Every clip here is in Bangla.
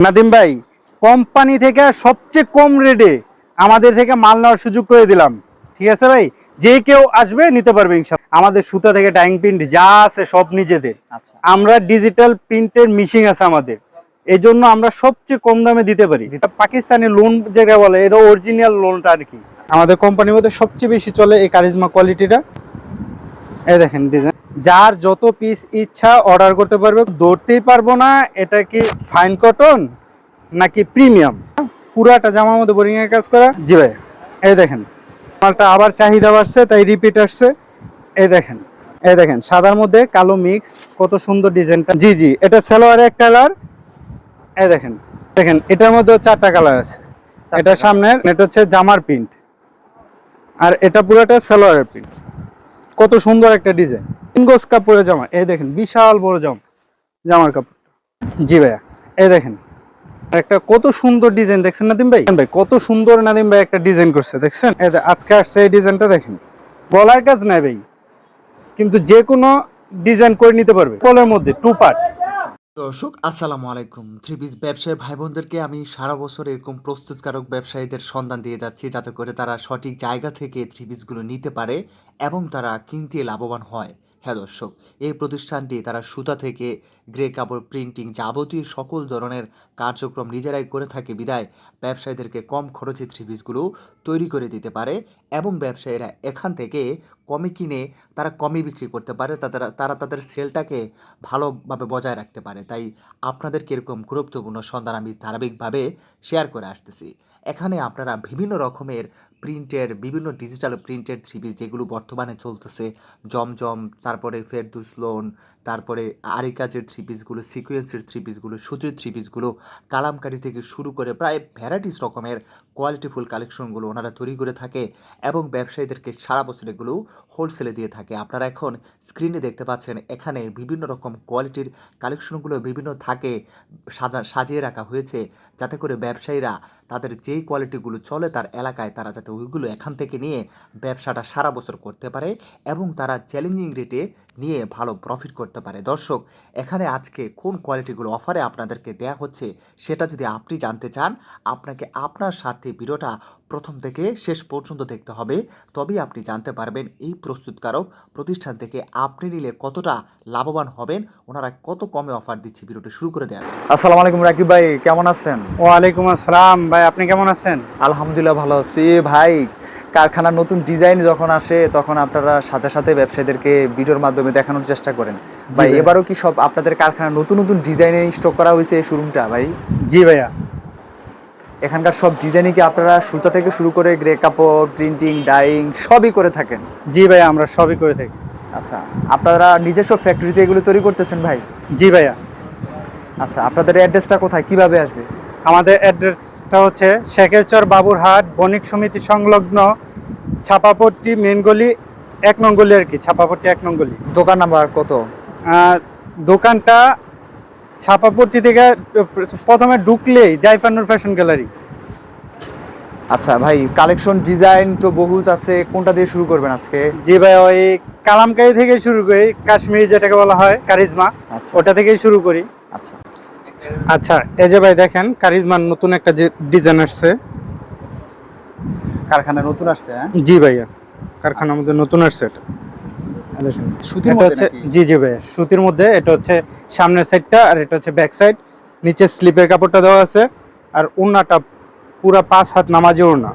নাদিম ভাই কোম্পানি থেকে সবচেয়ে কম রেটে আমাদের থেকে মাল নেওয়ার সুযোগ করে দিলাম। ঠিক আছে ভাই? যে কেউ আসবে নিতে পারবে ইনশাল্লাহ আমাদের সুতা থেকে ডাইং প্রিন্ট যা আছে সব নিজেদের। আচ্ছা। আমরা ডিজিটাল প্রিন্টের মিশিং আছে আমাদের। এই জন্য আমরা সবচেয়ে কম দামে দিতে পারি। যেটা পাকিস্তানি লোন যেটা বলে এটা অরিজিনাল লোনটা আর কি। আমাদের কোম্পানির মধ্যে সবচেয়ে বেশি চলে এই কারিজমা কোয়ালিটিটা এই দেখেন ডিজাইন যার যত পিস ইচ্ছা অর্ডার করতে পারবে ধরতেই পারব না এটা কি ফাইন কটন নাকি প্রিমিয়াম পুরাটা জামার মধ্যে বোরিং এর কাজ করা? জি ভাই এই দেখেন। মালটা আবার চাহিদা বাড়ছে তাই রিপিট আসছে। এই দেখেন এই দেখেন সাদার মধ্যে কালো মিক্স কত সুন্দর ডিজাইনটা জি জি এটা সালোয়ার এক কালার এই দেখেন দেখেন এটার মধ্যে চারটা কালার আছে। এটা সামনের এটা হচ্ছে জামার প্রিন্ট আর এটা পুরোটা সালোয়ারের প্রিন্ট কত সুন্দর একটা ডিজাইন তিন কাপড়ের জামা, এই দেখেন, বিশাল বড় জামা, জামার কাপড়। জি ভাইয়া, এই দেখেন, একটা কত সুন্দর ডিজাইন দেখছেন নাদিম ভাই? ভাই, কত সুন্দর নাদিম ভাই একটা ডিজাইন করছে, দেখছেন? এই আজকে আসছে এই ডিজাইনটা দেখেন গলার কাজ নাই ভাই, কিন্তু যে কোনো ডিজাইন করে নিতে পারবে। কলের মধ্যে টু পার্ট দর্শক, আসসালামু আলাইকুম। থ্রি পিস ব্যবসায়ী ভাই বোনদেরকে আমি সারা বছর এরকম প্রস্তুতকারক ব্যবসায়ীদের সন্ধান দিয়ে যাচ্ছি যাতে করে তারা সঠিক জায়গা থেকে থ্রি পিসগুলো নিতে পারে এবং তারা কিনতে লাভবান হয়। হ্যাঁ দর্শক, এই প্রতিষ্ঠানটি তারা সুতা থেকে গ্রে কাপড় প্রিন্টিং যাবতীয় সকল ধরনের কার্যক্রম নিজেরাই করে থাকে। বিদায়, ব্যবসায়ীদেরকে কম খরচে থ্রি পিসগুলো তৈরি করে দিতে পারে এবং ব্যবসায়ীরা এখান থেকে কমে কিনে তারা কমে বিক্রি করতে পারে। তারা তারা তাদের সেলটাকে ভালোভাবে বজায় রাখতে পারে। তাই আপনাদেরকে এরকম গুরুত্বপূর্ণ সন্ধান আমি ধারাবাহিকভাবে শেয়ার করে আসতেছি। এখানে আপনারা বিভিন্ন রকমের প্রিন্টের বিভিন্ন ডিজিটাল প্রিন্টের থ্রি পিস যেগুলো বর্তমানে চলতেছে, জমজম, তারপরে ফেরদুস লোন তারপরে আরি কাজের থ্রি পিসগুলো সিকোয়েন্সের থ্রি পিসগুলো সুতির থ্রি পিসগুলো কালামকারি থেকে শুরু করে প্রায় ভ্যারাইটিস রকমের কোয়ালিটিফুল কালেকশনগুলো ওনারা তৈরি করে থাকে এবং ব্যবসায়ীদেরকে সারা বছর এগুলো হোলসেলে দিয়ে থাকে। আপনারা এখন স্ক্রিনে দেখতে পাচ্ছেন এখানে বিভিন্ন রকম কোয়ালিটির কালেকশনগুলো বিভিন্ন থাকে, সাজা, সাজিয়ে রাখা হয়েছে যাতে করে ব্যবসায়ীরা তাদের যেই কোয়ালিটিগুলো চলে তার এলাকায় তারা যাতে ওইগুলো এখান থেকে নিয়ে ব্যবসাটা সারা বছর করতে পারে এবং তারা চ্যালেঞ্জিং রেটে নিয়ে ভালো প্রফিট করতে পারে। দর্শক এখানে আজকে কোন কোয়ালিটিগুলো অফারে আপনাদেরকে দেয়া হচ্ছে সেটা যদি আপনি জানতে চান আপনাকে আপনার স্বার্থে ভিডিওটা প্রথম থেকে শেষ পর্যন্ত দেখতে হবে। তবেই আপনি জানতে পারবেন এই প্রস্তুতকারক প্রতিষ্ঠান থেকে আপনি নিলে কতটা লাভবান হবেন ওনারা কত কমে অফার দিচ্ছে ভিডিওটি শুরু করে দেওয়া আসসালামু আলাইকুম রাকিব ভাই কেমন আছেন? ওয়ালাইকুম আসসালাম ভাই আপনি কেমন আছেন? আলহামদুলিল্লাহ ভালো আছি। ভাই কারখানার নতুন ডিজাইন যখন আসে তখন আপনারা সাথে সাথে ব্যবসায়ীদেরকে ভিডিওর মাধ্যমে দেখানোর চেষ্টা করেন। ভাই ভাই। এবারও কি সব আপনাদের কারখানার নতুন নতুন ডিজাইনের স্টক করা হয়েছে এই শোরুমটা ভাই? জি ভাইয়া। এখানকার সব ডিজাইনই কি আপনারা সুতা থেকে শুরু করে গ্রে কাপড় প্রিন্টিং ডাইং সবই করে থাকেন? জি ভাইয়া আমরা সবই করে থাকি। আচ্ছা আপনারা নিজস্ব ফ্যাক্টরিতে এগুলো তৈরি করতেছেন ভাই? জি ভাইয়া। আচ্ছা আপনাদের অ্যাড্রেসটা কোথায়? কীভাবে আসবে? আমাদের অ্যাড্রেসটা হচ্ছে শেখেরচর বাবুরহাট বণিক সমিতি সংলগ্ন ছাপাপট্টি মেন গলি এক নং গলি আর কি ছাপাপট্টি এক নং গলি। দোকান নাম্বার কত? দোকানটা ছাপাপট্টি থেকে প্রথমে ঢুকলেই জাইফানুর ফ্যাশন গ্যালারি। আচ্ছা ভাই কালেকশন ডিজাইন তো বহুত আছে কোনটা দিয়ে শুরু করবেন আজকে? জি ভাই ওই কালামকারি থেকে শুরু করি কাশ্মীরি যেটাকে বলা হয় কারিজমা আচ্ছা। ওটা থেকেই শুরু করি। আচ্ছা। আচ্ছা এই যে ভাই দেখেন কারিজমার নতুন একটা যে ডিজাইন আসছে। কারখানা নতুন আসছে হ্যাঁ? জি ভাইয়া কারখানার মধ্যে নতুন আসছে এটা। সুতির মধ্যে জি জি ভাই সুতির মধ্যে এটা হচ্ছে সামনের সাইডটা আর এটা হচ্ছে ব্যাক সাইড নিচে স্লিপের কাপড়টা দেওয়া আছে আর ওড়নাটা পুরা পাঁচ হাত নামাজি ওড়না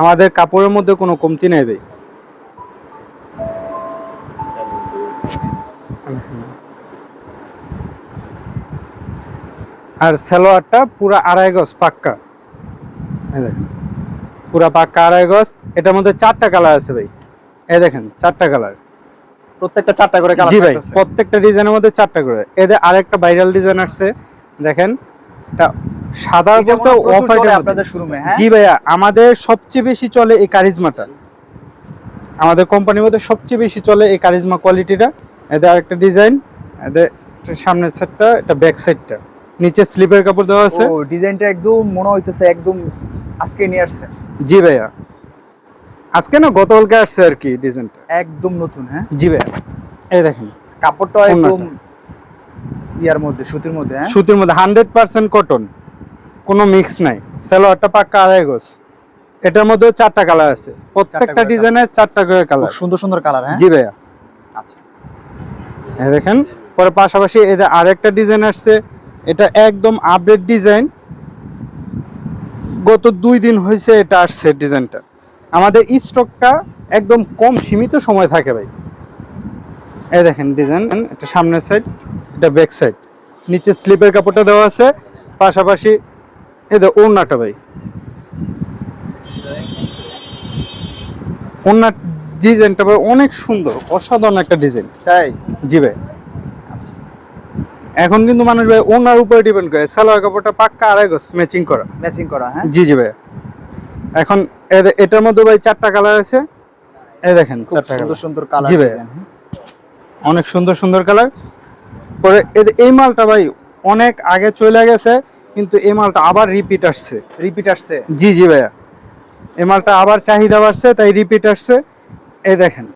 আমাদের কাপড়ের মধ্যে কোনো কমতি নেই ভাই। আর সালোয়ারটা পুরা আড়াই গজ পাক্কা। পুরা পাক্কা আড়াই গজ। এটার মধ্যে চারটা কালার আছে ভাই। এই দেখেন চারটা কালার। প্রত্যেকটা চারটা করে কালার জি ভাই প্রত্যেকটা ডিজাইনের মধ্যে চারটা করে। এদের আরেকটা ভাইরাল ডিজাইন আসছে দেখেন এটা সাদা বলতে অফ আপনাদের শোরুমে হ্যাঁ? জি ভাইয়া আমাদের সবচেয়ে বেশি চলে এই কারিজমাটা। আমাদের কোম্পানির মধ্যে সবচেয়ে বেশি চলে এই কারিজমা কোয়ালিটিটা এদের আরেকটা ডিজাইন এদের সামনের সাইডটা এটা ব্যাক সাইডটা নিচে স্লিপের কাপড় দেওয়া আছে? ও ডিজাইনটা একদম মনে হইতেছে একদম আজকে নিয়ে আসছে। জি ভাইয়া। আজকে না গতকালকে আসছে আর কি ডিজাইনটা? একদম নতুন হ্যাঁ? জি ভাইয়া। এই দেখেন। কাপড়টা একদম ইয়ার মধ্যে সুতির মধ্যে হ্যাঁ? সুতির মধ্যে হান্ড্রেড পার্সেন্ট কটন কোনো মিক্স নাই। সালোয়ারটা পাক্কা আড়াই গোছ এটার মধ্যে চারটা কালার আছে। প্রত্যেকটা। ডিজাইনের চারটা করে কালার সুন্দর সুন্দর কালার হ্যাঁ? জি ভাইয়া। আচ্ছা। এই দেখেন পরে পাশাপাশি এদের আরেকটা ডিজাইন আসছে এটা একদম আপডেট ডিজাইন গত দুই দিন হয়েছে এটা আসছে ডিজাইনটা আমাদের স্টকটা একদম কম সীমিত সময় থাকে ভাই। এই দেখেন ডিজাইন এটা সামনের সাইড এটা ব্যাক সাইড নিচে স্লিপের কাপড়টা দেওয়া আছে পাশাপাশি এদের ওড়নাটা ভাই। ওড়নার ডিজাইনটা ভাই অনেক সুন্দর অসাধারণ একটা ডিজাইন তাই? জি ভাই। এখন কিন্তু মানুষ ভাই ওনার উপরে ডিপেন্ড করে। সালোয়ার কাপড়টা পাক্কা আড়াই গজ ম্যাচিং করা। ম্যাচিং করা হ্যাঁ? জি জি ভাই। এখন এটার মধ্যে ভাই চারটা কালার আছে। এই দেখেন চারটা সুন্দর কালার সুন্দর কালার জি ভাই। অনেক সুন্দর সুন্দর কালার পরে এই মালটা ভাই অনেক আগে চলে গেছে কিন্তু এই মালটা আবার রিপিট আসছে। রিপিট আসছে? জি জি ভাইয়া। এই মালটা আবার চাহিদা বাড়ছে তাই রিপিট আসছে। এই দেখেন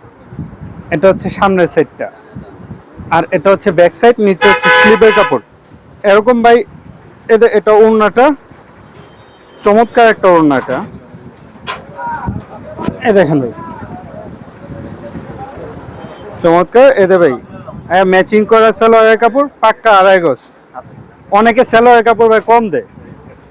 এটা হচ্ছে সামনের সাইডটা আর এটা হচ্ছে ব্যাক সাইড নিচে হচ্ছে স্লিপের কাপড়। এরকম ভাই এদের এটা ওড়নাটা। চমৎকার একটা ওড়নাটা। এ দেখেন ভাই। চমৎকার এদের ভাই। ম্যাচিং করা সালোয়ারের কাপড় পাক্কা আড়াই গজ। আচ্ছা। অনেকে সালোয়ারের কাপড় ভাই কম দেয়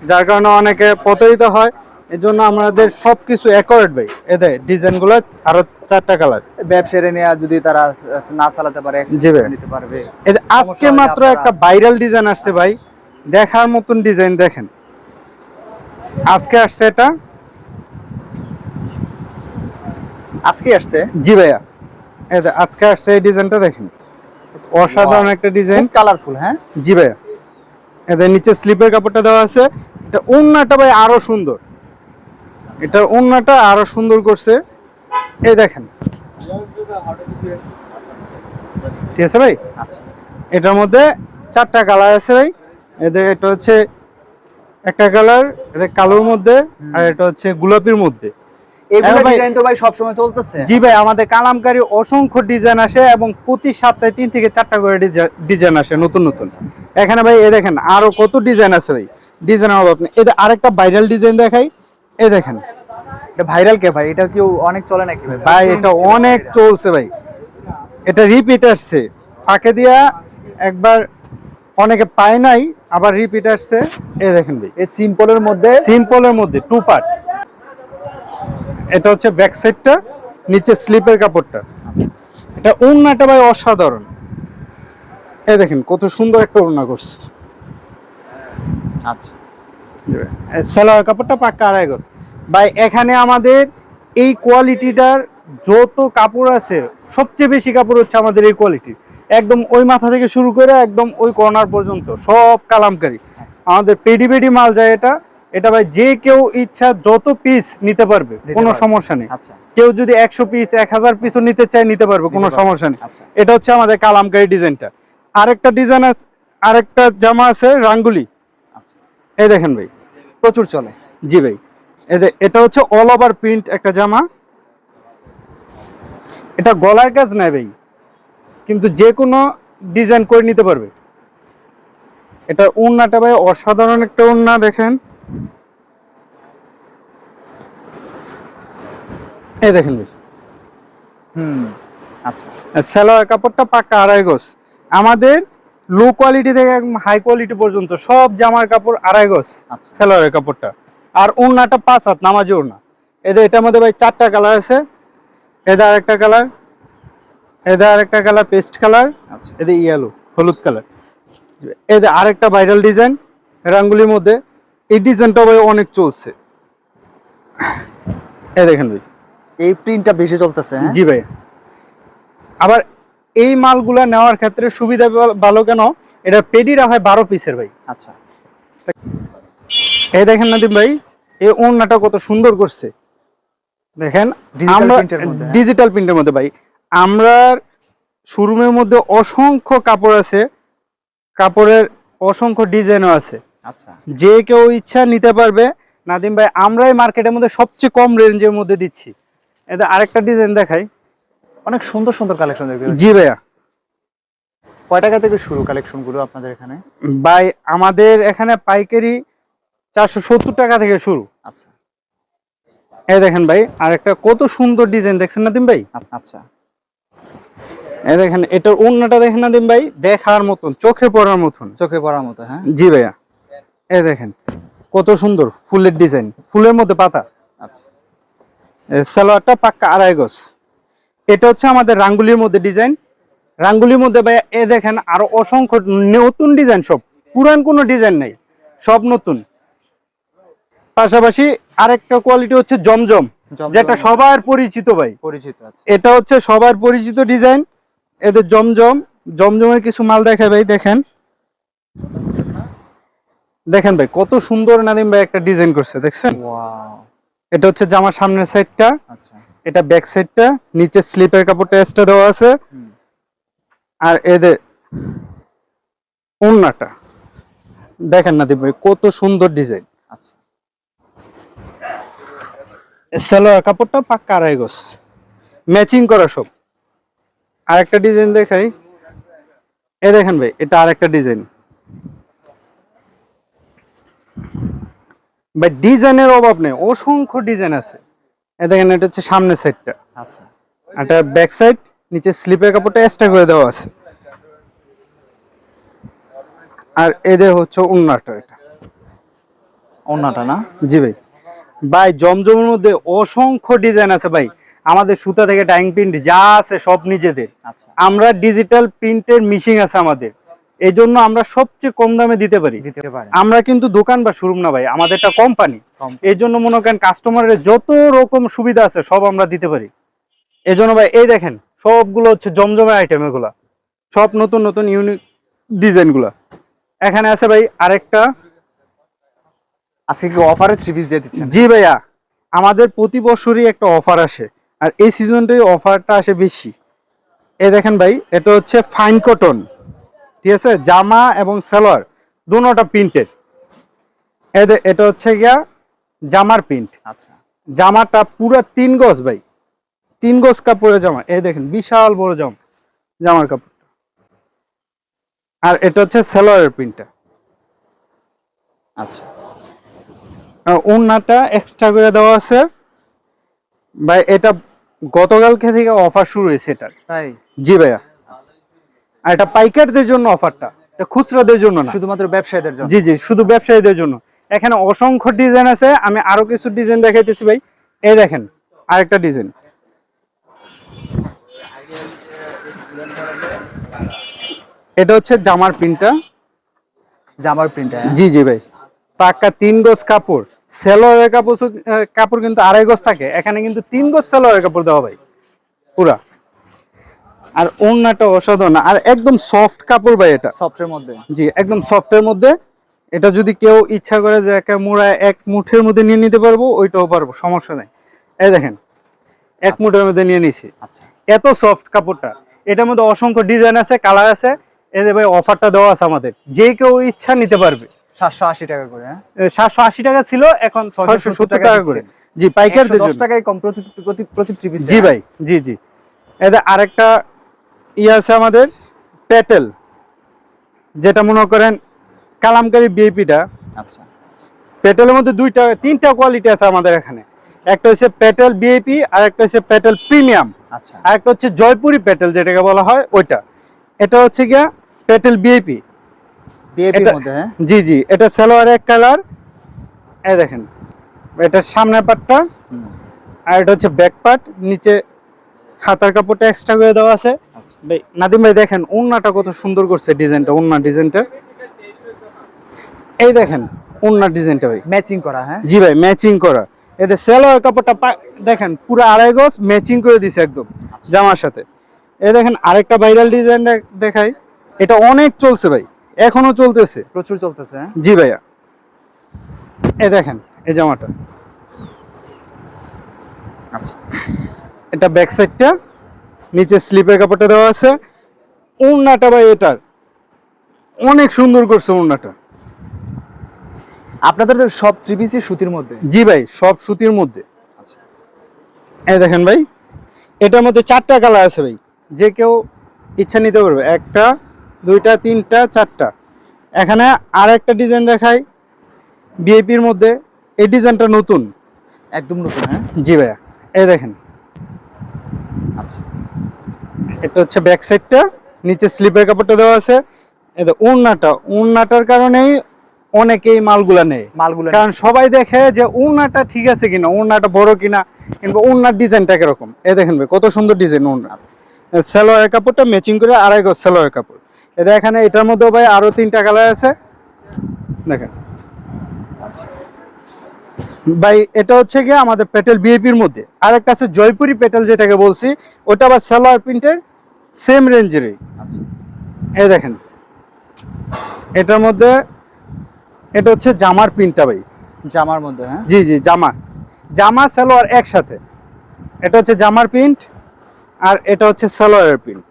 যার কারণে অনেকে প্রতারিত হয়। এর জন্য আমাদের সব কিছু অ্যাকোরেট ভাই এদের ডিজাইনগুলো আরও চারটা কালার ব্যবসায়ী নেওয়া যদি তারা না চালাতে পারে নিতে পারবে। আজকে মাত্র একটা ভাইরাল ডিজাইন আসছে ভাই। দেখার মতন ডিজাইন দেখেন। আজকে আসছে এটা। আজকে আসছে? জি ভাইয়া। আজকে আসছে এই ডিজাইনটা দেখেন। অসাধারণ একটা ডিজাইন কালারফুল হ্যাঁ? জি ভাইয়া। এদের নিচে স্লিপের কাপড়টা দেওয়া আছে। এটা ওন্নাটা ভাই আরও সুন্দর। এটা ওন্নাটা আরও সুন্দর করছে। এই দেখেন। ঠিক আছে ভাই? আচ্ছা। এটার মধ্যে চারটা কালার আছে ভাই। এদের এটা হচ্ছে একটা কালার এটা কালোর মধ্যে আর এটা হচ্ছে গোলাপির মধ্যে। হ্যাঁ জি ভাই আমাদের কালামকারী অসংখ্য ডিজাইন আসে এবং প্রতি সপ্তাহে তিন থেকে চারটা করে ডিজাইন আসে নতুন নতুন। এখানে ভাই এ দেখেন আরও কত ডিজাইন আছে ভাই। ডিজাইন অভাব নেই এটা আরেকটা ভাইরাল ডিজাইন দেখাই। এ দেখেন এটা ভাইরাল কে ভাই? এটা কি অনেক চলে নাকি ভাই? ভাই এটা অনেক চলছে ভাই। এটা রিপিট আসছে। ফাঁকে দিয়া একবার অনেকে পায় নাই আবার রিপিট আসছে। এ দেখেন ভাই। এই সিম্পলের মধ্যে? সিম্পলের মধ্যে টু পার্ট এটা হচ্ছে ব্যাক সাইডটা নিচে স্লিপের কাপড়টা। এটা ওড়নাটা ভাই অসাধারণ। এই দেখেন কত সুন্দর একটা ওড়না করছে। আচ্ছা। সালোয়ার কাপড়টা পাক্কা আড়াই গজ। ভাই এখানে আমাদের এই কোয়ালিটিটার যত কাপড় আছে সবচেয়ে বেশি কাপড় হচ্ছে আমাদের এই কোয়ালিটি। একদম ওই মাথা থেকে শুরু করে একদম ওই কর্নার পর্যন্ত সব কালামকারি। আচ্ছা। আমাদের পেডি পেডি মাল যায় এটা। এটা ভাই যে কেউ ইচ্ছা যত পিস নিতে পারবে কোনো সমস্যা নেই। আচ্ছা। কেউ যদি একশো পিস এক হাজার পিসও নিতে চায় নিতে পারবে কোনো সমস্যা নেই। আচ্ছা। এটা হচ্ছে আমাদের কালামকারি ডিজাইনটা। আরেকটা ডিজাইন আছে আরেকটা জামা আছে রাঙ্গুলি। এই দেখেন ভাই। প্রচুর চলে। জি ভাই। এটা হচ্ছে অল ওভার প্রিন্ট একটা জামা। এটা গলার কাজ নাই ভাই। কিন্তু যে কোনো ডিজাইন করে নিতে পারবে। এটা ওড়নাটা ভাই অসাধারণ একটা ওড়না দেখেন। এই দেখেন ভাই। হুম আচ্ছা। সালোয়ার কাপড়টা পাক্কা আড়াই গজ। আমাদের লো কোয়ালিটি থেকে হাই কোয়ালিটি পর্যন্ত সব জামার কাপড় আড়াই গজ আচ্ছা। সালোয়ারের কাপড়টা। আর ওড়নাটা পাঁচ হাত নামাজি ওড়না এদের এটার মধ্যে ভাই চারটা কালার আছে। এদের আরেকটা কালার এদের আরেকটা কালার পেস্ট কালার আচ্ছা। এদের ইয়েলো হলুদ কালার এদের আরেকটা ভাইরাল ডিজাইন রাঙ্গুলির মধ্যে। এই ডিজাইনটা ভাই অনেক চলছে। এ দেখেন ভাই। এই প্রিন্টটা বেশি চলতেছে হ্যাঁ? জি ভাই। আবার এই মালগুলা নেওয়ার ক্ষেত্রে সুবিধা ভালো- ভালো কেন? এটা পেডিরা হয় বারো পিসের ভাই। আচ্ছা। এই দেখেন নাদিম ভাই এই ওড়নাটা কত সুন্দর করছে। দেখেন আমরা হ্যাঁ? ডিজিটাল প্রিন্টের মধ্যে ভাই আমরা শোরুমের মধ্যে অসংখ্য কাপড় আছে কাপড়ের অসংখ্য ডিজাইনও আছে। আচ্ছা। যে কেউ ইচ্ছা নিতে পারবে নাদিম ভাই আমরাই মার্কেটের মধ্যে সবচেয়ে কম রেঞ্জের মধ্যে দিচ্ছি। এটা আরেকটা ডিজাইন দেখাই। অনেক সুন্দর সুন্দর কালেকশন দেখতে জি ভাইয়া। কয় টাকা থেকে শুরু কালেকশনগুলো আপনাদের এখানে? ভাই আমাদের এখানে পাইকারি চারশো সত্তর টাকা থেকে শুরু। আচ্ছা। এই দেখেন ভাই আর একটা কত সুন্দর ডিজাইন দেখছেন নাদিম ভাই? আচ্ছা, আচ্ছা। এই দেখেন এটার ওড়নাটা দেখেন নাদিম ভাই দেখার মতন চোখে পড়ার মতন। চোখে পড়ার মতো হ্যাঁ? জি ভাইয়া। এই দেখেন কত সুন্দর ফুলের ডিজাইন ফুলের মধ্যে পাতা। আচ্ছা। সালোয়ারটা পাক্কা আড়াই গজ। এটা হচ্ছে আমাদের রাঙ্গুলির মধ্যে ডিজাইন। রাঙ্গুলির মধ্যে ভাইয়া এ দেখেন আরও অসংখ্য নতুন ডিজাইন সব। পুরান কোনো ডিজাইন নেই সব নতুন। পাশাপাশি আরেকটা কোয়ালিটি হচ্ছে জমজম যেটা সবার পরিচিত ভাই। পরিচিত এটা হচ্ছে সবার পরিচিত ডিজাইন এদের জমজম জমজমের কিছু মাল দেখায় ভাই দেখেন। দেখেন ভাই কত সুন্দর নাদিম ভাই একটা ডিজাইন করছে দেখছেন? এটা হচ্ছে জামার সামনের সাইডটা আচ্ছা। এটা ব্যাক সাইডটা নিচে স্লিপের কাপড়টা এক্সট্রা দেওয়া আছে। আর এদের ওন্নাটা দেখেন নাদিম ভাই কত সুন্দর ডিজাইন আচ্ছা সালোয়ার কাপড়টা পাক্কা আড়াই গজ। ম্যাচিং করা সব। আরেকটা ডিজাইন দেখাই। এ দেখেন ভাই এটা আরেকটা ডিজাইন ভাই ডিজাইনের অভাব নেই অসংখ্য ডিজাইন আছে। এ দেখেন এটা হচ্ছে সামনের সাইডটা আচ্ছা। এটা ব্যাক সাইড নিচে স্লিপের কাপড়টা এক্সট্রা করে দেওয়া আছে। আর এদের হচ্ছে উন্নাটা এটা। ওন্নাটা না? জি ভাই। ভাই জমজমের মধ্যে অসংখ্য ডিজাইন আছে ভাই। আমাদের সুতা থেকে ডাইং প্রিন্ট যা আছে সব নিজেদের। আচ্ছা। আমরা ডিজিটাল প্রিন্টের মিশিং আছে আমাদের। এই জন্য আমরা সবচেয়ে কম দামে দিতে পারি। আমরা কিন্তু দোকান বা শোরুম না ভাই আমাদের একটা কোম্পানি এই জন্য মনে করেন কাস্টমারের যত রকম সুবিধা আছে সব আমরা দিতে পারি। এই জন্য ভাই এই দেখেন সবগুলো হচ্ছে জমজমের আইটেম এগুলা। সব নতুন নতুন ইউনিক ডিজাইনগুলা। এখানে আছে ভাই আরেকটা আজকে কি অফারে থ্রি পিস দিয়ে দিচ্ছেন? জি ভাইয়া আমাদের প্রতি বছরই একটা অফার আসে। আর এই সিজনটাই অফারটা আসে বেশি। এই দেখেন ভাই এটা হচ্ছে ফাইন কটন ঠিক আছে? জামা এবং সালোয়ার দুটোটা প্রিন্টের। এটা হচ্ছে গিয়া জামার প্রিন্ট। আচ্ছা। জামাটা পুরো তিন গজ ভাই। তিন গজ কাপড়ের জামা। এই দেখেন বিশাল বড় জামা। জামার কাপড়টা। আর এটা হচ্ছে সালোয়ারের প্রিন্টটা। আচ্ছা। ওড়নাটা এক্সট্রা করে দেওয়া আছে। ভাই এটা গতকালকে থেকে অফার শুরু হয়েছে এটার। তাই? জি ভাইয়া। আর এটা পাইকারদের জন্য অফারটা এটা খুচরাদের জন্য না। শুধুমাত্র ব্যবসায়ীদের জন্য? জি জি শুধু ব্যবসায়ীদের জন্য। এখানে অসংখ্য ডিজাইন আছে। আমি আরও কিছু ডিজাইন দেখাইতেছি ভাই। এই দেখেন আরেকটা ডিজাইন এটা হচ্ছে জামার প্রিন্টটা জামার প্রিন্ট জি জি ভাই। পাক্কা তিন গজ কাপড়। সেলোয়ারের কাপড় কাপড় কিন্তু আড়াই গজ থাকে। এখানে কিন্তু তিন গজ সেলোয়ারের কাপড় দেওয়া ভাই। পুরা। আর ওড়নাটা অসাধারণ। আর একদম সফট কাপড় ভাই এটা। সফটের মধ্যে। জি একদম সফটের মধ্যে। এটা যদি কেউ ইচ্ছা করে যে একা মোড়া এক মুঠের মধ্যে নিয়ে নিতে পারব ওইটাও পারব। সমস্যা নাই। এই দেখেন এক মুঠের মধ্যে নিয়ে নিছি। আচ্ছা। এত সফট কাপড়টা। এটার মধ্যে অসংখ্য ডিজাইন আছে কালার আছে। এদের ভাই অফারটা দেওয়া আছে আমাদের। যে কেউ ইচ্ছা নিতে পারবে। সাতশো আশি টাকা করে হ্যাঁ? টাকা ছিল এখন ছয়শো সত্তর টাকা করে। জি পাইকারদের দশ জন্য। টাকায় কম প্রতি প্রতি প্রতি থ্রি পিস জি ভাই জি জি। এদের আরেকটা ইয়ে আছে আমাদের পেটেল। যেটা মনে করেন কালামকারী বিএপিটা আচ্ছা। পেটেলের মধ্যে দুইটা তিনটা কোয়ালিটি আছে আমাদের এখানে। একটা হচ্ছে পেটেল বিএপি আর একটা হচ্ছে পেটেল প্রিমিয়াম। আচ্ছা। আর একটা হচ্ছে জয়পুরি পেটেল যেটাকে বলা হয় ওইটা। এটা হচ্ছে গিয়া পেটেল বিএপি বিএপির এটা- মধ্যে হ্যাঁ জি জি এটা সালোয়ার এক কালার। এই দেখেন এটা সামনের পাটটা। আর এটা হচ্ছে ব্যাক পার্ট নিচে হাতার কাপড়টা এক্সট্রা করে দেওয়া আছে। আচ্ছা। ভাই নাদিম ভাই দেখেন ওন্নাটা কত সুন্দর করছে ডিজাইনটা ওন্না ডিজাইনটা। এই দেখেন ওন্না ডিজাইনটা ভাই। ম্যাচিং করা হ্যাঁ? জি ভাই ম্যাচিং করা। এতে সেলোয়ার কাপড়টা দেখেন পুরো আড়াই গজ ম্যাচিং করে দিছে একদম জামার সাথে। এই দেখেন আরেকটা ভাইরাল ডিজাইন দেখাই। এটা অনেক চলছে ভাই। এখনও চলতেছে। প্রচুর চলতেছে হ্যাঁ? জি ভাইয়া। এই দেখেন এই জামাটা। আচ্ছা এটা ব্যাক সাইডটা নিচে স্লিপের কাপড়টা দেওয়া আছে। ওড়নাটা ভাই এটার। অনেক সুন্দর করছে ওড়নাটা। আপনাদের তো সব থ্রি পিসই সুতির মধ্যে? জি ভাই সব সুতির মধ্যে। আচ্ছা। এই দেখেন ভাই এটার মধ্যে চারটা কালার আছে ভাই। যে কেউ ইচ্ছা নিতে পারবে। একটা দুইটা তিনটা চারটা। এখানে আর একটা ডিজাইন দেখাই বিএপির মধ্যে। এই ডিজাইনটা নতুন। একদম নতুন হ্যাঁ? জি ভাইয়া। এই দেখেন। আচ্ছা। এটা হচ্ছে ব্যাক সাইডটা নিচে স্লিপের কাপড়টা দেওয়া আছে। এটা উন্নাটা উন্নাটার কারণেই অনেকেই মালগুলা নেয়। মালগুলো কারণ সবাই দেখে যে উন্নাটা ঠিক আছে কিনা উন্নাটা বড় কিনা কিংবা উন্নার ডিজাইনটা কীরকম। এ দেখেন ভাই কত সুন্দর ডিজাইন উন্না। সালোয়ারের কাপড়টা ম্যাচিং করে আড়াই গজ সালোয়ারের কাপড়। এটা এখানে এটার মধ্যেও ভাই আরও তিনটা কালার আছে। দেখেন। আচ্ছা ভাই এটা হচ্ছে গিয়ে আমাদের পেটেল বিএপির মধ্যে। আর একটা আছে জয়পুরি পেটেল যেটাকে বলছি। ওটা আবার সালোয়ার প্রিন্টের সেম রেঞ্জেরই আচ্ছা এই দেখেন। এটার মধ্যে এটা হচ্ছে জামার প্রিন্টটা ভাই। জামার মধ্যে হ্যাঁ? জি জি জামা। জামা সালোয়ার একসাথে। এটা হচ্ছে জামার প্রিন্ট আর এটা হচ্ছে সালোয়ারের প্রিন্ট।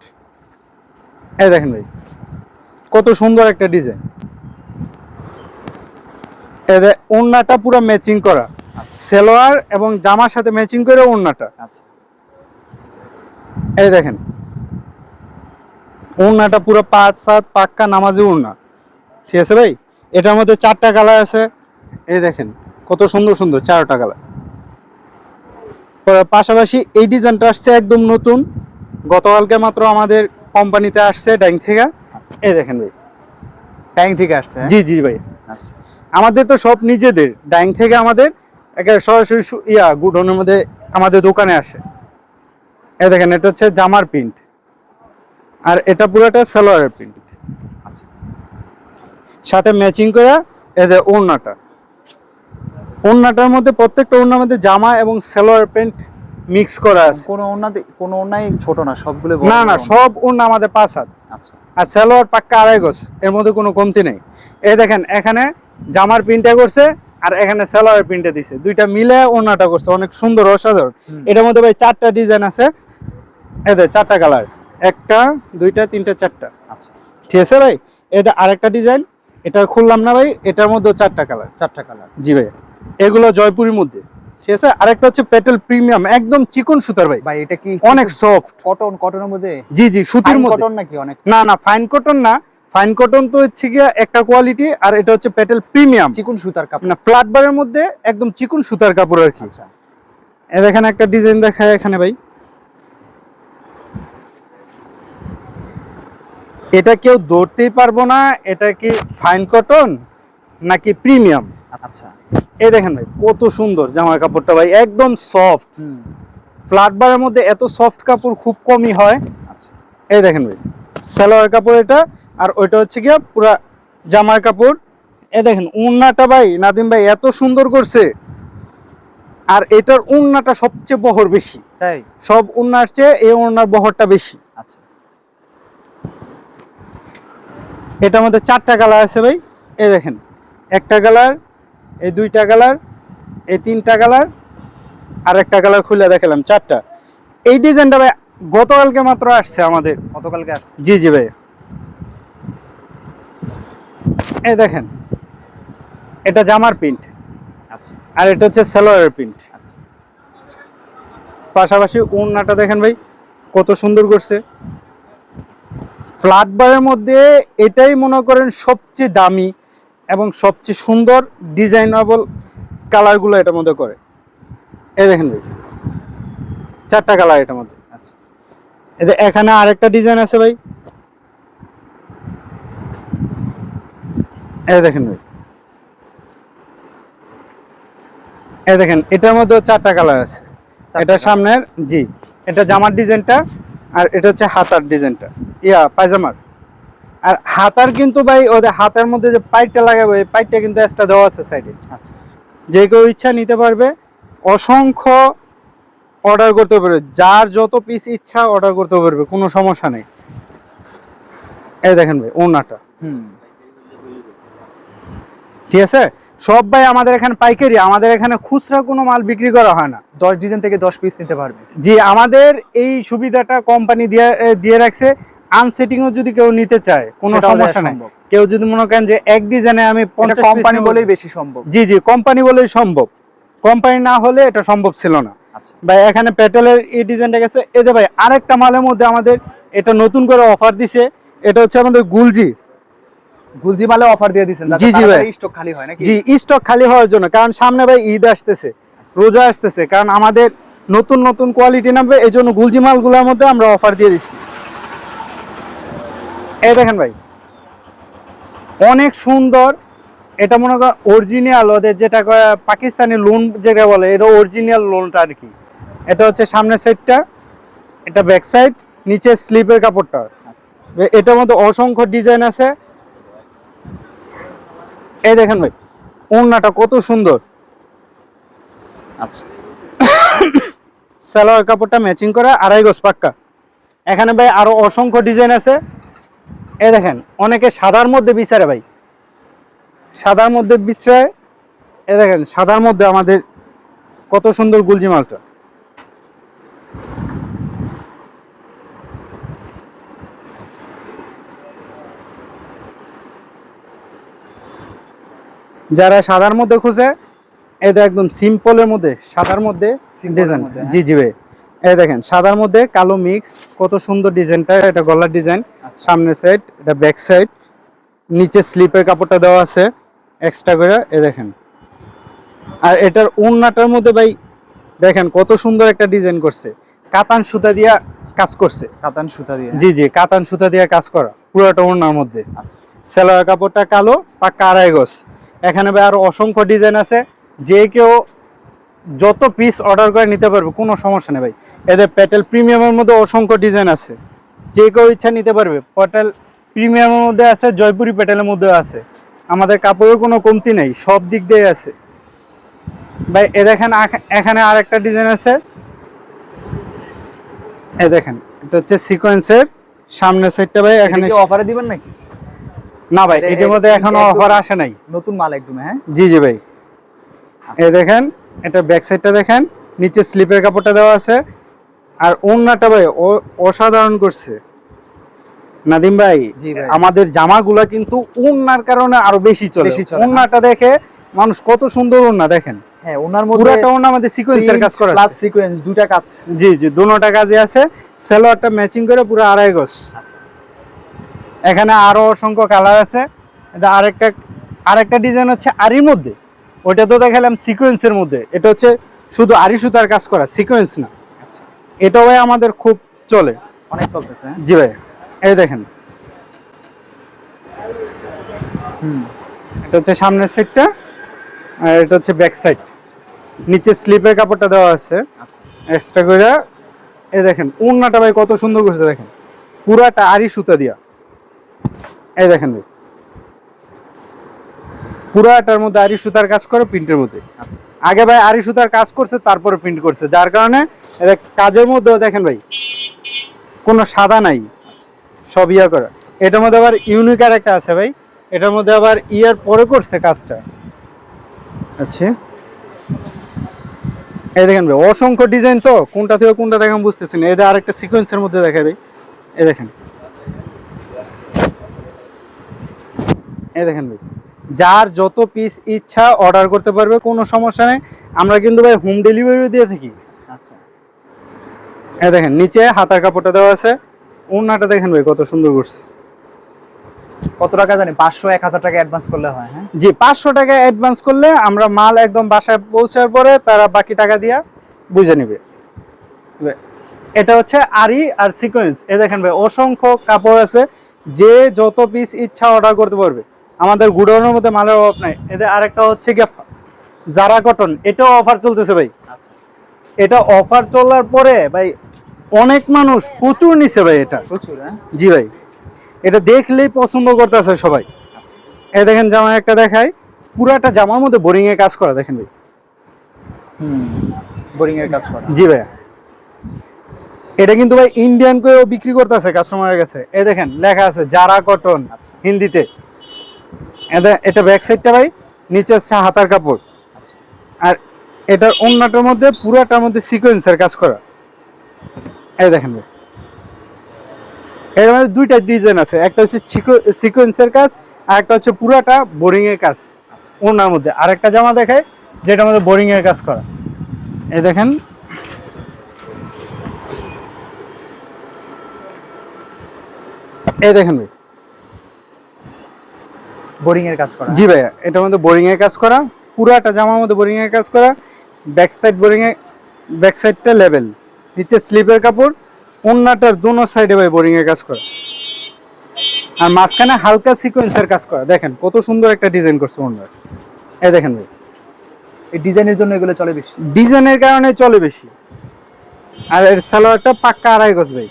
এই দেখেন ভাই। কত সুন্দর একটা ডিজাইন। এদের ওড়নাটা পুরো ম্যাচিং করা। আচ্ছা। সালোয়ার এবং জামার সাথে ম্যাচিং করে ওড়নাটা। আচ্ছা। এই দেখেন। ওড়নাটা পুরো পাঁচ সাত পাক্কা নামাজি ওড়না। ঠিক আছে ভাই? এটার মধ্যে চারটা কালার আছে। এই দেখেন কত সুন্দর সুন্দর চারটা কালার। পাশাপাশি এই ডিজাইনটা আসছে একদম নতুন। গতকালকে মাত্র আমাদের কোম্পানিতে আসছে ডাইং থেকে। এই দেখেন ভাই। ট্যাং থেকে আসছে হ্যাঁ? জি জি ভাই। আচ্ছা। আমাদের তো সব নিজেদের। ডাইং থেকে আমাদের একেবারে সরাসরি ইয়া গুডনের মধ্যে আমাদের দোকানে আসে। এই দেখেন এটা হচ্ছে জামার প্রিন্ট আর এটা পুরোটা সালোয়ারের প্রিন্ট আচ্ছা। সাথে ম্যাচিং করে এদের ওড়নাটা। ওড়নাটার মধ্যে প্রত্যেকটা ওড়নার মধ্যে জামা এবং সালোয়ার প্যান্ট মিক্স করা আছে। কোনো ওনাতে কোনো ওনাই ছোট না সবগুলো না না সব ওড়না আমাদের পাঁচ হাত। আর সালোয়ার পাক্কা আড়াই গজ এর মধ্যে কোনো কমতি নেই। এই দেখেন এখানে জামার প্রিন্টটা করছে আর এখানে সালোয়ার প্রিন্টে দিছে। দুইটা মিলে ওড়নাটা করছে অনেক সুন্দর অসাধারণ। এটার মধ্যে ভাই চারটা ডিজাইন আছে। এদের চারটা কালার একটা দুইটা তিনটা চারটা। আচ্ছা। ঠিক আছে ভাই? এটা আরেকটা ডিজাইন এটা খুললাম না ভাই এটার মধ্যে চারটা কালার। চারটা কালার। জি ভাই এগুলো জয়পুরের মধ্যে। ঠিক আছে? আরেকটা হচ্ছে পেটেল প্রিমিয়াম একদম চিকন সুতার ভাই। ভাই এটা কি অনেক সফট কটন কটনের মধ্যে? জি জি সুতির মধ্যে। কটন নাকি অনেক? না না ফাইন কটন না। ফাইন কটন তো হচ্ছে গিয়ে একটা কোয়ালিটি আর এটা হচ্ছে পেটেল প্রিমিয়াম। চিকুন সুতার কাপড়। না ফ্ল্যাট বারের মধ্যে একদম চিকন সুতার কাপড় আর কি। আচ্ছা। একটা ডিজাইন দেখায় এখানে ভাই। এটা কেউ ধরতেই পারব না এটা কি ফাইন কটন নাকি প্রিমিয়াম আচ্ছা। এই দেখেন ভাই কত সুন্দর জামার কাপড়টা ভাই একদম সফট ফ্ল্যাট বারের মধ্যে এত সফট কাপড় খুব কমই হয়। আচ্ছা। এই দেখেন ভাই সালোয়ার কাপড় এটা আর ওইটা হচ্ছে গিয়া পুরা জামার কাপড়। এ দেখেন উন্নাটা ভাই নাদিম ভাই এত সুন্দর করছে। আর এটার উন্নাটা সবচেয়ে বহর বেশি। তাই? সব উন্নার চেয়ে এই উন্নার বহরটা বেশি। আচ্ছা। এটার মধ্যে চারটা কালার আছে ভাই। এই দেখেন একটা কালার এই দুইটা কালার এই তিনটা কালার আর একটা কালার খুলে দেখালাম চারটা। এই ডিজাইনটা ভাই গতকালকে মাত্র আসছে আমাদের। গতকালকে আসছে। জি জি ভাই। এই দেখেন এটা জামার প্রিন্ট আচ্ছা। আর এটা হচ্ছে সালোয়ারের প্রিন্ট। আচ্ছা। পাশাপাশি ওড়নাটা দেখেন ভাই কত সুন্দর করছে। ফ্ল্যাট বারের মধ্যে এটাই মনে করেন সবচেয়ে দামি এবং সবচেয়ে সুন্দর ডিজাইনেবল কালারগুলো এটার মধ্যে করে। এই দেখেন ভাই চারটা কালার এটার মধ্যে। আচ্ছা। এদের এখানে আরেকটা ডিজাইন আছে ভাই। এই দেখেন ভাই। এই দেখেন এটার মধ্যে চারটা কালার আছে। এটা সামনের জি এটা জামার ডিজাইনটা আর এটা হচ্ছে হাতার ডিজাইনটা। ইয়া পায়জামার। আর হাতার কিন্তু ভাই ওদের হাতের মধ্যে যে পাইপটা লাগাবে এই পাইপটা কিন্তু এক্সট্রা দেওয়া আছে সাইডে আচ্ছা। যে কেউ ইচ্ছা নিতে পারবে অসংখ্য অর্ডার করতে পারবে। যার যত পিস ইচ্ছা অর্ডার করতে পারবে কোনো সমস্যা নেই। এই দেখেন ভাই ওনাটা হুম। ঠিক আছে? সব ভাই আমাদের এখানে পাইকারি আমাদের এখানে খুচরা কোনো মাল বিক্রি করা হয় না। দশ ডিজাইন থেকে দশ পিস নিতে পারবে। জি আমাদের এই সুবিধাটা কোম্পানি দিয়ে দিয়ে রাখছে। আনসেটিংও যদি কেউ নিতে চায় কোনো সমস্যা নেই। কেউ যদি মনে করেন যে এক ডিজাইনে আমি পঞ্চাশ কোম্পানি বলেই বেশি সম্ভব। জি জি কোম্পানি বলেই সম্ভব। কোম্পানি না হলে এটা সম্ভব ছিল না। আচ্ছা। ভাই এখানে পেটেলের এই ডিজাইনটা গেছে। এতে ভাই আরেকটা মালের মধ্যে আমাদের এটা নতুন করে অফার দিছে। এটা হচ্ছে আমাদের গুলজি। গুলজি মালে অফার দিয়ে দিচ্ছেন জি, জি ভাই। স্টক খালি হয় নাকি? জি স্টক খালি হওয়ার জন্য। কারণ সামনে ভাই ঈদ আসতেছে রোজা আসতেছে। কারণ আমাদের নতুন নতুন কোয়ালিটি নামবে এই জন্য গুলজি মালগুলোর মধ্যে আমরা অফার দিয়ে দিচ্ছি। এই দেখেন ভাই। অনেক সুন্দর এটা মনে করেন অরিজিনাল ওদের যেটা পাকিস্তানি লোন যেটা বলে এটা অরিজিনাল লোনটা আর কি। এটা হচ্ছে সামনের সাইডটা এটা ব্যাক সাইড নিচে স্লিপের কাপড়টা। এটার মধ্যে অসংখ্য ডিজাইন আছে। এই দেখেন ভাই ওড়নাটা কত সুন্দর। আচ্ছা। সালোয়ার কাপড়টা ম্যাচিং করা আড়াই গজ পাক্কা। এখানে ভাই আরও অসংখ্য ডিজাইন আছে। এই দেখেন অনেকে সাদার মধ্যে বিচারে ভাই। সাদার মধ্যে বিচারে এ দেখেন সাদার মধ্যে আমাদের কত সুন্দর গুলজি মালটা। যারা সাদার মধ্যে খুঁজে এটা একদম সিম্পলের মধ্যে সাদার মধ্যে ডিজাইন হ্যাঁ। জি জি ভাই। এই দেখেন সাদার মধ্যে কালো মিক্স কত সুন্দর ডিজাইনটা এটা গলার ডিজাইন আচ্ছা। সামনের সাইড এটা ব্যাক সাইড নিচে স্লিপের কাপড়টা দেওয়া আছে এক্সট্রা করে এ দেখেন। আর এটার ওড়নাটার মধ্যে ভাই দেখেন কত সুন্দর একটা ডিজাইন করছে। কাতান সুতা দিয়া কাজ করছে। কাতান সুতা দিয়ে। জি জি কাতান সুতা দিয়ে কাজ করা পুরোটা ওড়নার মধ্যে। আচ্ছা। সেলোয়ার কাপড়টা কালো পাক্কা আড়াই গজ। এখানে ভাই আরও অসংখ্য ডিজাইন আছে। যে কেউ যত পিস অর্ডার করে নিতে পারবে কোনো সমস্যা নেই ভাই। এদের প্যাটেল প্রিমিয়ামের মধ্যে অসংখ্য ডিজাইন আছে। যে কেউ ইচ্ছা নিতে পারবে প্যাটেল প্রিমিয়ামের মধ্যে আছে জয়পুরি প্যাটেলের মধ্যে আছে। আমাদের কাপড়ের কোনো কমতি নেই সব দিক দিয়ে আছে। ভাই এ দেখেন এখানে আরেকটা ডিজাইন আছে। এ দেখেন এটা হচ্ছে সিকোয়েন্সের সামনের সাইডটা ভাই এখানে অফারে দিবেন নাকি? না ভাই এটা- এটার মধ্যে এখনও অফার আসে নাই। নতুন মাল একদম হ্যাঁ? জি জি ভাই। এ দেখেন এটা ব্যাক সাইডটা দেখেন নিচে স্লিপের কাপড়টা দেওয়া আছে। আর ওড়নাটা ভাই অসাধারণ করছে। নাদিম ভাই। আমাদের জামাগুলা কিন্তু ওড়নার কারণে আরও বেশি চলে। ওড়নাটা দেখে মানুষ কত সুন্দর ওড়না দেখেন। হ্যাঁ ওনার মধ্যে পুরাটা ওড়না আমাদের সিকোয়েন্সের কাজ করা প্লাস সিকোয়েন্স দুইটা কাজ। জি জি দুটোটা কাজে আছে। সালোয়ারটা ম্যাচিং করে পুরো আড়াই গজ। আচ্ছা। এখানে আরও অসংখ্য কালার আছে। এটা আরেকটা আরেকটা ডিজাইন হচ্ছে আরির মধ্যে ওইটা তো দেখালাম সিকোয়েন্সের মধ্যে। এটা হচ্ছে শুধু আরি সুতার কাজ করা সিকোয়েন্স না। আচ্ছা। এটাও ভাই আমাদের খুব চলে। অনেক চলতেছে হ্যাঁ? জি ভাই এই দেখেন। হুম এটা হচ্ছে সামনের সাইডটা আর এটা হচ্ছে ব্যাক সাইড নিচে স্লিপের কাপড়টা দেওয়া আছে। আচ্ছা। এক্সট্রা করে এই দেখেন ওড়নাটা ভাই কত সুন্দর করছে দেখেন। পুরাটা আরি সুতা দিয়া। এই দেখেন ভাই। পুরাটার মধ্যে আরি সুতার কাজ করে প্রিন্টের মধ্যে। আচ্ছা। আগে ভাই আরি সুতার কাজ করছে তারপরে প্রিন্ট করছে। যার কারণে কাজের মধ্যেও দেখেন ভাই কোনো সাদা নাই। সব ইয়া করা। এটার মধ্যে আবার ইউনিক আর একটা আছে ভাই। এটার মধ্যে আবার ইয়ার পরে করছে কাজটা। আচ্ছা। এই দেখেন ভাই অসংখ্য ডিজাইন তো কোনটা থেকে কোনটা দেখেন বুঝতেছি না। এটা আরেকটা সিকোয়েন্সের মধ্যে দেখা ভাই। এই দেখেন। এই দেখেন ভাই। যার যত পিস ইচ্ছা অর্ডার করতে পারবে কোনো সমস্যা নেই। আমরা কিন্তু ভাই হোম ডেলিভারিও দিয়ে থাকি। আচ্ছা। এই দেখেন নিচে হাতার কাপড়টা দেওয়া আছে। ওড়নাটা দেখেন ভাই কত সুন্দর করছে। কত টাকা জানি? পাঁচশো এক হাজার টাকা অ্যাডভান্স করলে হয় হ্যাঁ? জি পাঁচশো টাকা অ্যাডভান্স করলে আমরা মাল একদম বাসায় পৌঁছার পরে তারা বাকি টাকা দিয়া বুঝে নিবে। এটা হচ্ছে আরি আর সিকোয়েন্স এ দেখেন ভাই অসংখ্য কাপড় আছে। যে যত পিস ইচ্ছা অর্ডার করতে পারবে। আমাদের গুডাউনের মধ্যে মালের অভাব নাই। এদের আরেকটা হচ্ছে গিয়ে জারা কটন এটাও অফার চলতেছে ভাই। আচ্ছা। এটা অফার চলার পরে ভাই অনেক মানুষ প্রচুর নিছে ভাই এটা। প্রচুর হ্যাঁ? জি ভাই। এটা দেখলেই পছন্দ করতেছে সবাই। এ দেখেন জামা একটা দেখাই। পুরাটা জামার মধ্যে বোরিং এ কাজ করা দেখেন ভাই। হুম বোরিং এর কাজ করা। জি ভাই এটা কিন্তু ভাই ইন্ডিয়ান কেও বিক্রি করতেছে কাস্টমারের কাছে। এ দেখেন লেখা আছে জারা কটন আচ্ছা। হিন্দিতে। এটা ব্যাক সাইডটা ভাই নিচে হাতার কাপড়। আচ্ছা। আর এটার অন্যটার মধ্যে পুরাটার মধ্যে সিকোয়েন্সের কাজ করা। এই দেখেন ভাই। এর মধ্যে দুইটা ডিজাইন আছে একটা হচ্ছে সিকোয়েন্সের কাজ আর একটা হচ্ছে পুরাটা বোরিং এর কাজ ওনার মধ্যে। আরেকটা জামা দেখায় যেটা মধ্যে বোরিং এর কাজ করা। এই দেখেন। এই দেখেন ভাই। বোরিং এর কাজ করা। জি ভাইয়া এটার মধ্যে বোরিং এর কাজ করা পুরাটা জামার মধ্যে বোরিং এর কাজ করা ব্যাক সাইড বোরিং এর ব্যাক সাইডটা লেভেল নিচে স্লিপের কাপড় অন্যটার দোনো সাইডে ভাই বোরিং এর কাজ করা। আর মাঝখানে হালকা সিকোয়েন্সের কাজ করা দেখেন কত সুন্দর একটা ডিজাইন করছে অন্যার এই দেখেন ভাই। এই ডিজাইনের জন্য এগুলো চলে বেশি। ডিজাইনের কারণে চলে বেশি। আর এর সালোয়ারটা পাক্কা আড়াই গজ ভাই।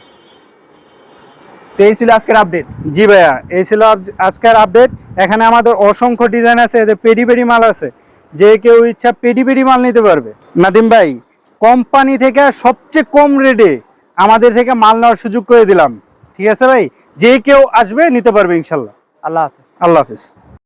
তো এই ছিল আজকের আপডেট জি ভাইয়া এই ছিল আজকের আপডেট এখানে আমাদের অসংখ্য ডিজাইন আছে এদের পেডি পেডি মাল আছে। যে কেউ ইচ্ছা পেডি পেডি মাল নিতে পারবে। নাদিম ভাই কোম্পানি থেকে সবচেয়ে কম রেটে আমাদের থেকে মাল নেওয়ার সুযোগ করে দিলাম। ঠিক আছে ভাই? যে কেউ আসবে নিতে পারবে ইনশাল্লাহ। আল্লাহ হাফিজ। আল্লাহ হাফিজ।